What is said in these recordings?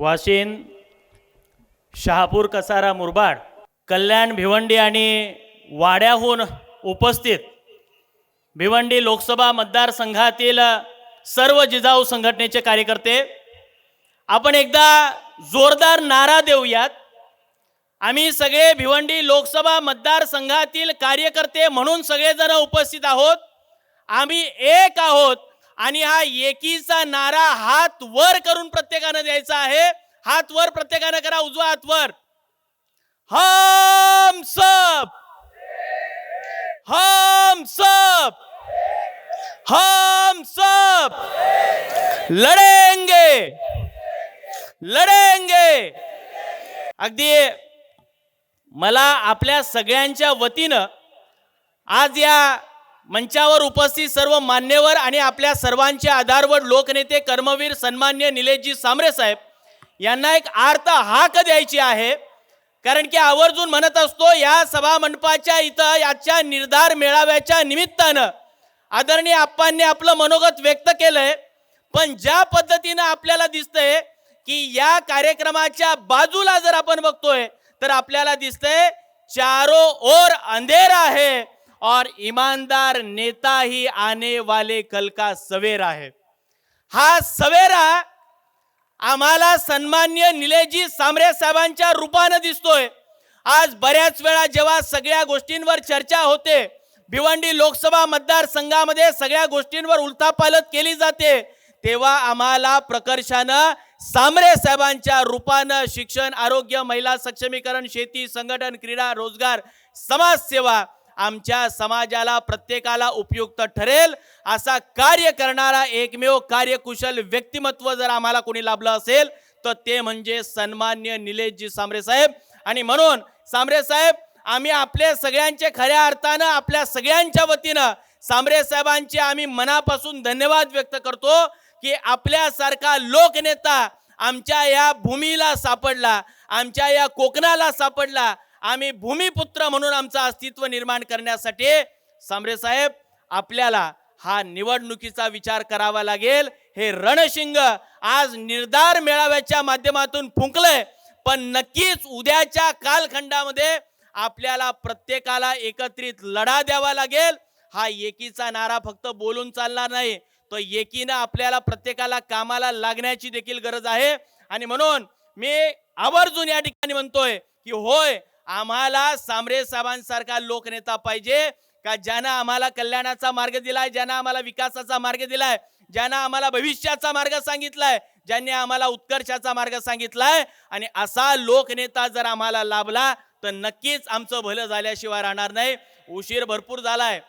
वाशिन शहापूर कसारा मुरबाड कल्याण भिवंडी आणि वाड्याहून उपस्थित भिवंडी लोकसभा मतदारसंघातील सर्व जिजाऊ संघटनेचे कार्यकर्ते आपण एकदा जोरदार नारा देऊयात. आम्ही सगळे भिवंडी लोकसभा मतदारसंघातील कार्यकर्ते म्हणून सगळेजण उपस्थित आहोत. आम्ही एक आहोत. आणि हा एकीचा नारा हात वर करून प्रत्येकानं द्यायचा आहे. हात वर प्रत्येकानं करा उजवा हात वर. हम सब. हम सब. हम सब. लढेंगे लढेंगे अगदी मला आपल्या सगळ्यांच्या वतीनं आज या मंचावर उपस्थित सर्व मान्यवर आणि आपल्या सर्वांचे आधारवर लोकनेते कर्मवीर सन्मान्य निलेशजी सामरे साहेब यांना एक आर्त हाक द्यायची आहे. कारण की आवर्जून म्हणत असतो या सभा मंडपाच्या इथं याच्या निर्धार मेळाव्याच्या निमित्तानं आदरणीय आप्पांनी आपलं मनोगत व्यक्त केलंय. पण ज्या पद्धतीनं आपल्याला दिसतंय की या कार्यक्रमाच्या बाजूला जर आपण बघतोय तर आपल्याला दिसतंय चारो ओर अंधेरा आहे. और ईमानदार नेता ही आने वाले कल का सवेरा है। हा सवेरा आम्हाला सन्मान्य निलेजी सांबरे साहेबांच्या रूपानं दिसतोय. आज बऱ्याच वेळा जेव्हा सगळ्या गोष्टींवर चर्चा होते भिवंडी लोकसभा मतदारसंघामध्ये सगळ्या गोष्टींवर उलथापालत केली जाते तेव्हा आम्हाला प्रकर्षानं सामरे साहेबांच्या रूपानं शिक्षण आरोग्य महिला सक्षमीकरण शेती संघटन क्रीडा रोजगार समाजसेवा आमच्या समाजाला प्रत्येकाला उपयुक्त ठरेल. असा कार्य करणारा एकमेव कार्यकुशल व्यक्तिमत्व जर आम्हाला कोणी लाभलं असेल तर ते म्हणजे सन्मान्य निलेशजी सांबरे साहेब. आणि म्हणून सांबरे साहेब आम्ही आपल्या सगळ्यांचे खऱ्या अर्थानं आपल्या सगळ्यांच्या वतीनं सांबरे साहेबांचे आम्ही मनापासून धन्यवाद व्यक्त करतो की आपल्यासारखा लोकनेता आमच्या या भूमीला सापडला आमच्या या कोकणाला सापडला आम्ही भूमिपुत्र म्हणून आमचं अस्तित्व निर्माण करण्यासाठी सांबरे साहेब आपल्याला हा निवडणुकीचा विचार करावा लागेल. हे रणशिंग आज निर्धार मेळाव्याच्या माध्यमातून फुंकलंय. पण नक्कीच उद्याच्या कालखंडामध्ये आपल्याला प्रत्येकाला एकत्रित लढा द्यावा लागेल. हा एकीचा नारा फक्त बोलून चालणार नाही. तो एकीनं आपल्याला प्रत्येकाला कामाला लागण्याची देखील गरज आहे. आणि म्हणून मी आवर्जून या ठिकाणी म्हणतोय की होय आम्हाला सांबरे साहेबांसारखा लोकनेता पाहिजे का ज्यानं आम्हाला कल्याणाचा मार्ग दिलाय ज्यानं आम्हाला विकासाचा मार्ग दिलाय ज्यानं आम्हाला भविष्याचा मार्ग सांगितलाय ज्यांनी आम्हाला उत्कर्षाचा मार्ग सांगितलाय आणि असा लोकनेता जर आम्हाला लाभला तर नक्कीच आमचं भलं झाल्याशिवाय राहणार नाही. उशीर भरपूर झालाय.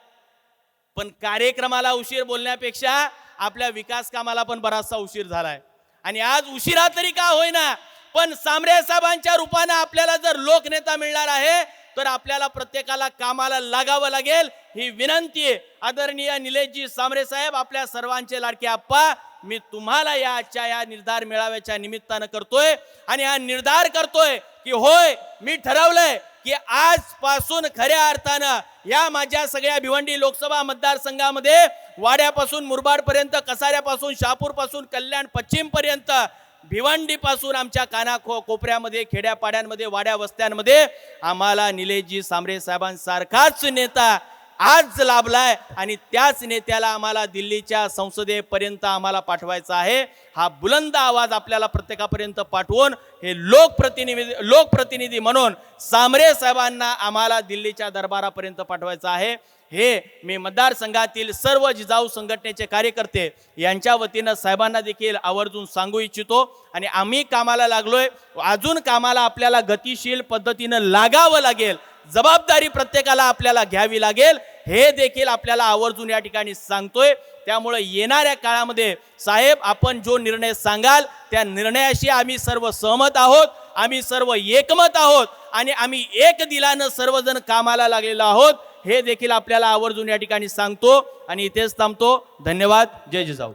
पण कार्यक्रमाला उशीर बोलण्यापेक्षा आपल्या विकास कामाला पण बराचसा उशीर झालाय. आणि आज उशिरा तरी का होईना पण सामरे साहेबांच्या रूपानं आपल्याला जर लोकनेता मिळणार आहे तर आपल्याला प्रत्येकाला कामाला लागावं लागेल. ही विनंती आहे. आदरणीय निलेशजी सामरे साहेब आपल्या सर्वांचे लाडके आप्पा मी तुम्हाला या आजच्या या निर्धार मेळाव्याच्या निमित्तानं करतोय आणि हा निर्धार करतोय की होय मी ठरवलंय की आजपासून खऱ्या अर्थानं या माझ्या सगळ्या भिवंडी लोकसभा मतदारसंघामध्ये वाड्यापासून मुरबाडपर्यंत कसाऱ्यापासून शहापूरपासून कल्याण पश्चिम पर्यंत भिवंडीपासून आमच्या कानाखो कोपऱ्यामध्ये खेड्यापाड्यांमध्ये वाड्या वस्त्यांमध्ये आम्हाला निलेशजी सामरे साहेबांसारखाच नेता आज लाभलाय आणि त्याच नेत्याला आम्हाला दिल्लीच्या संसदेपर्यंत आम्हाला पाठवायचा आहे. हा बुलंद आवाज आपल्याला प्रत्येकापर्यंत पाठवून हे लोकप्रतिनिधी लोकप्रतिनिधी म्हणून सामरे साहेबांना आम्हाला दिल्लीच्या दरबारापर्यंत पाठवायचं आहे. हे मी मतदारसंघातील सर्व जिजाऊ संघटनेचे कार्यकर्ते यांच्या वतीनं साहेबांना देखील आवर्जून सांगू इच्छितो. आणि आम्ही कामाला लागलोय. अजून कामाला आपल्याला गतिशील पद्धतीनं लागावं लागेल जबाबदारी प्रत्येकाला आपल्याला घ्यावी लागेल. हे देखील आपल्याला आवर्जून या ठिकाणी सांगतोय. त्यामुळे येणाऱ्या काळामध्ये साहेब आपण जो निर्णय सांगाल त्या निर्णयाशी आम्ही सर्व सहमत आहोत. आम्ही सर्व एकमत आहोत आणि आम्ही एक दिलानं सर्वजण कामाला लागलेलो आहोत. हे देखील आपल्याला आवर्जून या ठिकाणी सांगतो आणि इथेच थांबतो. धन्यवाद. जय जिजाऊ.